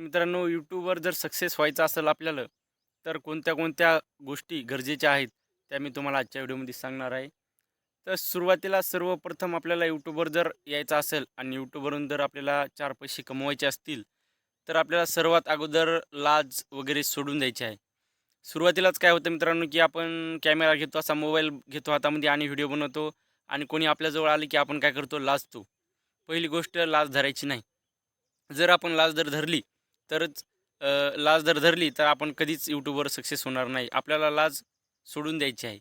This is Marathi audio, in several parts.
मित्रांनो यूट्यूबवर जर सक्सेस व्हायचं असेल आपल्याला तर कोणत्या कोणत्या गोष्टी गरजेच्या आहेत त्या मी तुम्हाला आजच्या व्हिडिओमध्ये सांगणार आहे. तर सुरुवातीला सर्वप्रथम आपल्याला यूट्यूबवर जर यायचं असेल आणि यूट्यूबवरून जर आपल्याला चार पैसे कमवायचे असतील तर आपल्याला सर्वात अगोदर लाज वगैरे सोडून द्यायची आहे. सुरुवातीलाच काय होतं मित्रांनो की आपण कॅमेरा घेतो असा मोबाईल घेतो हातामध्ये आणि व्हिडिओ बनवतो आणि कोणी आपल्याजवळ आले की आपण काय करतो लाजतो. पहिली गोष्ट लाज धरायची नाही. जर आपण लाज जर धरली तरच लाज जर धरली तर आपण कधीच यूट्यूबवर सक्सेस होणार नाही. आपल्याला लाज सोडून द्यायची आहे.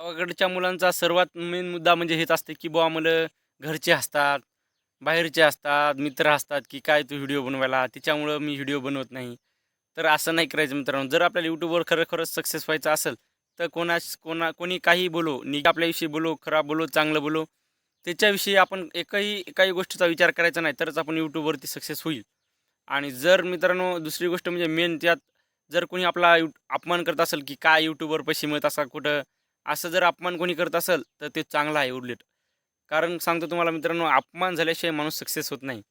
गावाकडच्या मुलांचा सर्वात मेन मुद्दा म्हणजे हेच असते की बुवा मुलं घरचे असतात बाहेरचे असतात मित्र असतात की काय तू व्हिडिओ बनवायला? त्याच्यामुळं मी व्हिडिओ बनवत नाही. तर असं नाही करायचं मित्रांनो. जर आपल्याला यूट्यूबवर खरं खरंच सक्सेस व्हायचं असेल तर कोणा कोणा कोणी काही बोलो नि आपल्याविषयी बोलो खराब बोलो चांगलं बोलो त्याच्याविषयी आपण एकही एकाही गोष्टीचा विचार करायचा नाही तरच आपण यूट्यूबवरती सक्सेस होईल. आणि जर मित्रांनो दुसरी गोष्ट म्हणजे मेन त्यात जर कोणी आपला यू अपमान करत असेल की काय यूट्यूबवर पैसे मिळत असा कुठं असं जर अपमान कोणी करत असेल तर ते चांगलं आहे उलट. कारण सांगतो तुम्हाला मित्रांनो अपमान झाल्याशिवाय माणूस सक्सेस होत नाही.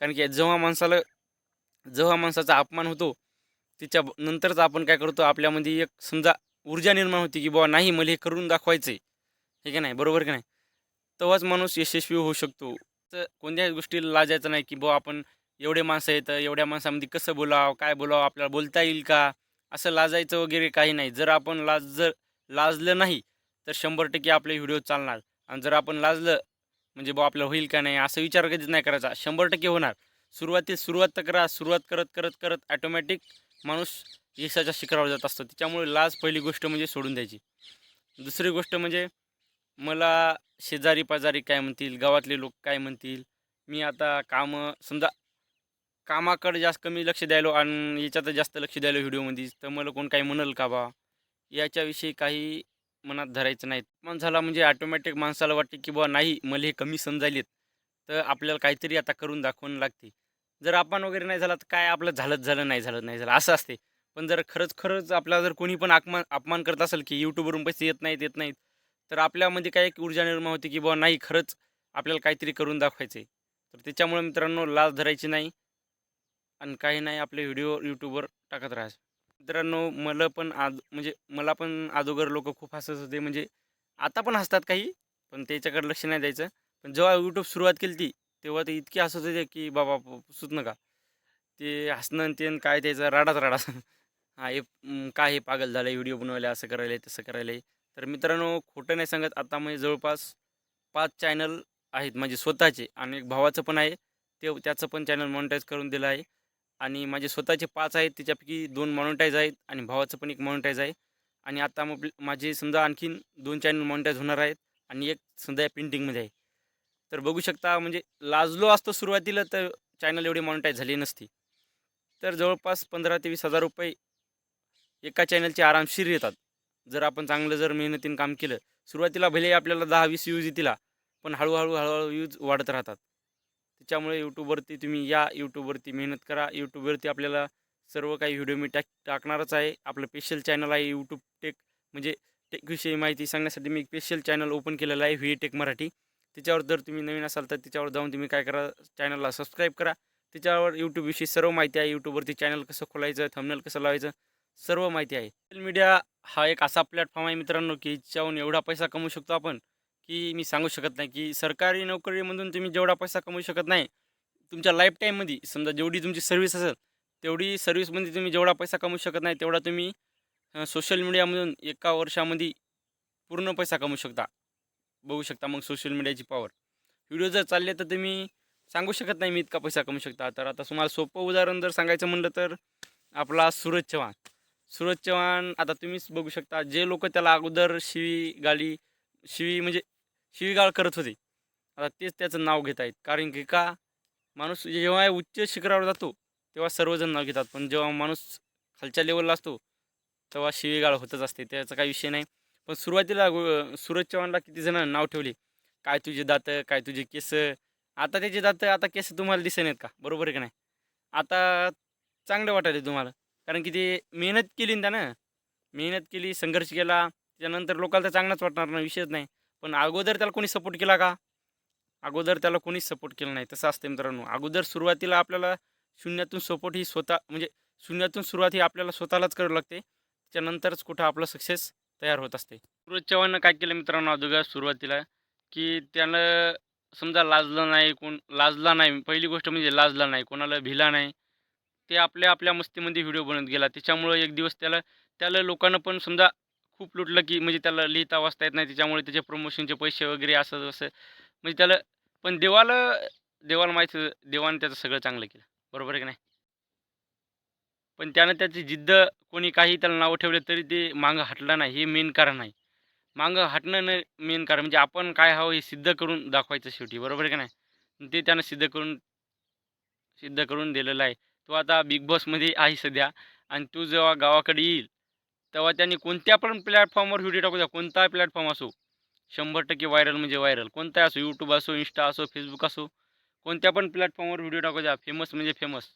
कारण की जेव्हा माणसाला जेव्हा माणसाचा अपमान होतो तिच्या नंतरच आपण काय करतो आपल्यामध्ये एक समजा ऊर्जा निर्माण होती की बाबा नाही मला हे करून दाखवायचं आहे हे नाही? बरोबर की नाही? तेव्हाच माणूस यशस्वी होऊ शकतो. तर कोणत्याही गोष्टीला लाजायचं नाही की बुवा आपण एवढे माणसं आहेत एवढ्या माणसामध्ये कसं बोलावं काय बोलावं आपल्याला बोलता येईल का? असं लाजायचं वगैरे काही नाही. जर आपण लाज जर लाजलं नाही तर शंभर टक्के आपले व्हिडिओ चालणार. आणि जर आपण लाजलं म्हणजे बुवा आपलं होईल का नाही असं विचार कधीच नाही करायचा. शंभर टक्के होणार. सुरुवातीत सुरुवात तर करा सुरुवात करत करत करत ॲटोमॅटिक माणूस यशाच्या शिखरावर जात असतो. त्याच्यामुळे लाज पहिली गोष्ट म्हणजे सोडून द्यायची. दुसरी गोष्ट म्हणजे मला शेजारी पाजारी काय म्हणतील गावातले लोक काय म्हणतील? मी आता कामं समजा कामाकडे जास्त कमी लक्ष द्यायलो आणि याच्यात जास्त लक्ष द्यायलो व्हिडिओमध्ये. तर मला कोण काही म्हणल का बा? याच्याविषयी काही मनात धरायचं नाहीत मन झाला म्हणजे ऑटोमॅटिक माणसाला वाटते की बुवा नाही मला हे कमी समजायलेत तर आपल्याला काहीतरी आता करून दाखवून लागते. जर आपण वगैरे नाही झाला तर काय आपलं झालंच झालं नाही झालं नाही झालं असं असते. पण जर खरंच खरंच आपल्याला जर कोणी पण अपमान अपमान करत असेल की यूट्यूबवरून पैसे येत नाहीत येत नाहीत तर आपल्यामध्ये काय एक ऊर्जा निर्माण होते की बुवा नाही खरंच आपल्याला काहीतरी करून दाखवायचं आहे तर त्याच्यामुळे मित्रांनो लाज धरायची नाही. आणि काही नाही आपले व्हिडिओ यूट्यूबवर टाकत राहायचं. मित्रांनो मला पण आद म्हणजे मला पण अगोदर लोक खूप हसत होते म्हणजे आता पण हसतात काही पण त्याच्याकडे लक्ष नाही द्यायचं. पण जेव्हा यूट्यूब सुरुवात केली ती तेव्हा ते इतकी हसत होते की बाबा पुसूच नका. ते हसणं आणि ते आणि काय त्याचा राडाच राडा हा हे काय हे पागल झालं व्हिडिओ बनवायला असं करायला तसं करायला तर मित्रांनो खोटं नाही सांगत आता म्हणजे जवळपास पाच चॅनल आहेत म्हणजे स्वतःचे आणि एक भावाचं पण आहे. ते त्याचं पण चॅनल मॉनिटाईज करून दिलं आहे. आणि माझे स्वतःचे पाच आहेत त्याच्यापैकी दोन मॉनिटाईज आहेत आणि भावाचं पण एक मॉनिटाईज आहे. आणि आता मग माझे समजा आणखीन दोन चॅनल मॉनिटाईज होणार आहेत आणि एक समजा या पेंटिंगमध्ये आहे. तर बघू शकता म्हणजे लाजलो असतो सुरुवातीला तर चॅनल एवढी मॉनिटाईज झाली नसती. तर जवळपास पंधरा ते वीस हजार रुपये एका चॅनलचे आरामशीर येतात. जर आपण चांगलं जर मेहनतीनं काम केलं सुरुवातीला भले आपल्याला दहा वीस यूज येतील पण हळूहळू हळूहळू यूज वाढत राहतात. त्याच्यामुळे यूट्यूबवरती तुम्ही या यूट्यूबवरती मेहनत करा. यूट्यूबवरती आपल्याला सर्व काही व्हिडिओ मी टाक टाकणारच आहे. आपलं स्पेशल चॅनल आहे यूट्यूब टेक म्हणजे टेकविषयी माहिती सांगण्यासाठी मी एक स्पेशल चॅनल ओपन केलेलं आहे व्ही टेक मराठी. त्याच्यावर जर तुम्ही नवीन असाल तर त्याच्यावर जाऊन तुम्ही काय करा चॅनलला सबस्क्राईब करा. त्याच्यावर यूट्यूबविषयी सर्व माहिती आहे. यूट्यूबवरती चॅनल कसं खोलायचं थंबनेल कसं लावायचं सर्व माहिती आहे. सोशल मीडिया हा एक असा प्लॅटफॉर्म आहे मित्रांनो की याच्याहून एवढा पैसा कमवू शकतो आपण. की मी सांगू शकत नाही की सरकारी नोकरीमधून तुम्ही जेवढा पैसा कमवू शकत नाही तुमच्या लाईफ टाईममध्ये समजा जेवढी तुमची सर्व्हिस असेल तेवढी सर्व्हिसमध्ये तुम्ही जेवढा पैसा कमवू शकत नाही तेवढा तुम्ही सोशल मीडियामधून एका वर्षामध्ये पूर्ण पैसा कमवू शकता बघू शकता मग सोशल मीडियाची पॉवर व्हिडिओ जर चालले तर तुम्ही सांगू शकत नाही मी इतका पैसा कमवू शकता. तर आता तुम्हाला सोपं उदाहरण जर सांगायचं म्हणलं तर आपला सूरज चव्हाण. सूरज चव्हाण आता तुम्हीच बघू शकता जे लोक त्याला अगोदर शिवी गाली शिवी म्हणजे शिवीगाळ करत होते. आता तेच त्याचं नाव घेत आहेत. कारण की का? माणूस जेव्हा उच्च शिखरावर जातो तेव्हा सर्वजण नाव घेतात. पण जेव्हा माणूस खालच्या लेवलला असतो तेव्हा शिवीगाळ होतच असते. त्याचा काही विषय नाही. पण सुरुवातीला सूरज चव्हाणला किती जण नाव ठेवले? काय तुझे दातं? काय तुझे केस? आता त्याचे दातं आता केस तुम्हाला दिसे नाहीत का? बरोबर आहे का नाही? आता चांगलं वाटायले तुम्हाला. कारण की ते मेहनत केली ना त्यानं. मेहनत केली संघर्ष केला. त्यानंतर लोकांना तर चांगलाच वाटणार ना विषयच नाही. पण अगोदर त्याला कोणी सपोर्ट केला का? अगोदर त्याला कोणीच सपोर्ट केला नाही. तसं असतं मित्रांनो. अगोदर सुरुवातीला आपल्याला शून्यातून सपोर्ट ही स्वतः म्हणजे शून्यातून सुरुवात ही आपल्याला स्वतःलाच करावी लागते. त्याच्यानंतरच कुठं आपलं सक्सेस तयार होत असते. सूरज चव्हाणनं काय केलं मित्रांनो अगोदर सुरुवातीला? की त्यानं समजा लाजलं नाही कोण लाजला नाही. पहिली गोष्ट म्हणजे लाजला नाही. कोणाला भिला नाही. ते आपल्या आपल्या मस्तीमध्ये व्हिडिओ बनवत गेला. त्याच्यामुळं एक दिवस त्याला त्याला लोकांना पण समजा खूप लुटलं की म्हणजे त्याला लिहिता वाचता येत नाही. त्याच्यामुळे त्याचे प्रमोशनचे पैसे वगैरे असं तसं म्हणजे त्याला पण देवाला देवाला माहीत देवाने देवानं त्याचं सगळं चांगलं केलं. बरोबर आहे की नाही? पण त्यानं त्याची जिद्द कोणी काही त्याला नावं ठेवले तरी ते मागं हटलं नाही. हे मेन कारण आहे. मागं हटणं नाही मेन कारण म्हणजे आपण काय हवं हे सिद्ध करून दाखवायचं शेवटी. बरोबर आहे का नाही? ते त्यानं सिद्ध करून सिद्ध करून दिलेलं आहे. तो आता बिग बॉसमध्ये आहे सध्या. आणि तू जेव्हा गावाकडे येईल तेव्हा त्यांनी कोणत्या पण प्लॅटफॉर्मवर व्हिडिओ टाकू द्या. कोणता प्लॅटफॉर्म असो शंभर टक्के व्हायरल म्हणजे व्हायरल कोणताही असो यूट्यूब असो इंस्टा असो फेसबुक असो कोणत्या पण प्लॅटफॉर्मवर व्हिडिओ टाकू द्या. फेमस म्हणजे फेमस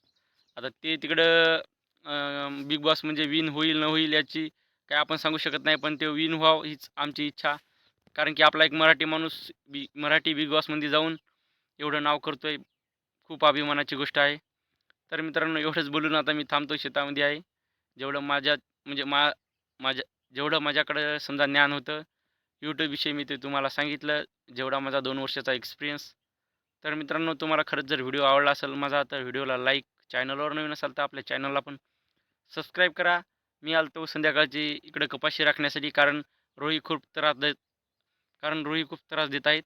आता ते तिकडं बिग बॉस म्हणजे विन होईल न होईल याची काय आपण सांगू शकत नाही पण ते विन व्हावं हीच आमची इच्छा. कारण की आपला एक मराठी माणूस बी मराठी बिग बॉसमध्ये जाऊन एवढं नाव करतो आहे खूप अभिमानाची गोष्ट आहे. तर मित्रांनो एवढंच बोलून आता मी थांबतो शेतामध्ये आहे. जेवढं माझ्या म्हणजे मा माझ्या जेवढं माझ्याकडं समजा ज्ञान होतं यूट्यूबविषयी मी ते तुम्हाला सांगितलं जेवढा माझा दोन वर्षाचा एक्सपिरियन्स तर मित्रांनो तुम्हाला खरंच जर व्हिडिओ आवडला असेल माझा तर व्हिडिओला लाईक चॅनलवर नवीन असाल तर आपल्या चॅनलला पण सबस्क्राईब करा. मी आलतो संध्याकाळची इकडं कपाशी राखण्यासाठी कारण रोही खूप त्रास देत कारण रोही खूप त्रास देत आहेत.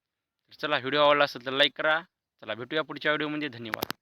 चला व्हिडिओ आवडला असेल तर लाईक करा. चला भेटूया पुढच्या व्हिडिओमध्ये धन्यवाद.